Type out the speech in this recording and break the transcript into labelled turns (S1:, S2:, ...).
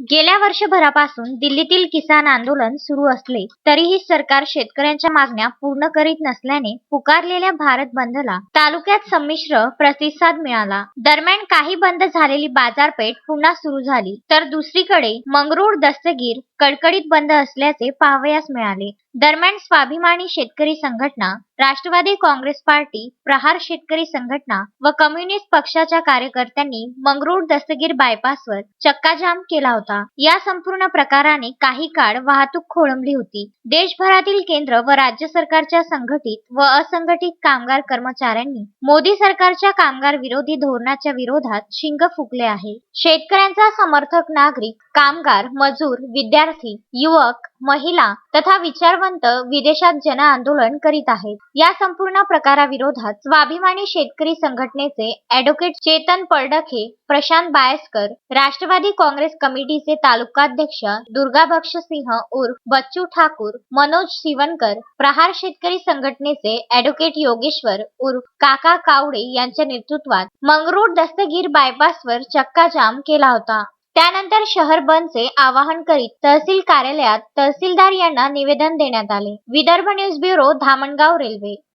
S1: गेल्या वर्षभरापासून दिल्लीतील किसान आंदोलन सुरू असले तरीही सरकार शेतकऱ्यांच्या मागण्या पूर्ण करीत नसल्याने पुकारलेल्या भारत बंदला तालुक्यात संमिश्र प्रतिसाद मिळाला. दरम्यान काही बंद झालेली बाजारपेठ पुन्हा सुरू झाली तर दुसरीकडे मंगरुळ दस्तगीर कडकडीत बंद असल्याचे पाहावयास मिळाले. दरम्यान स्वाभिमानी शेतकरी संघटना राष्ट्रवादी काँग्रेस पार्टी प्रहार शेतकरी संघटना व कम्युनिस्ट पक्षाच्या कार्यकर्त्यांनी मंगरूळ दस्तगीर बायपासवर चक्काजाम केला होता. या संपूर्ण प्रकाराने काही काळ वाहतूक खोळंबली होती. देशभरातील केंद्र व राज्य सरकारच्या संघटित व असंघटित कामगार कर्मचाऱ्यांनी मोदी सरकारच्या कामगार विरोधी धोरणाच्या विरोधात शिंग फुकले आहे. शेतकऱ्यांचा समर्थक नागरिक कामगार मजूर विद्यार्थी युवक महिला तथा विचारवंत विदेशात जन आंदोलन करीत आहेत. या संपूर्ण प्रकाराविरोधात स्वाभिमानी शेतकरी संघटनेचे ॲडव्होकेट चेतन परडखे प्रशांत बायस्कर राष्ट्रवादी काँग्रेस कमिटीचे तालुकाध्यक्ष दुर्गा बक्ष सिंह उर्फ बच्चू ठाकूर मनोज सिवनकर प्रहार शेतकरी संघटनेचे ॲडव्होकेट योगेश्वर उर्फ काका कावडे यांच्या नेतृत्वात मंगरूळ दस्तगीर बायपासवर चक्काजाम केला होता. त्यानंतर शहर बंदचे आवाहन करीत तहसील कार्यालयात तहसीलदार यांना निवेदन देण्यात आले. Vidarbha news bureau Dhamangaon railway.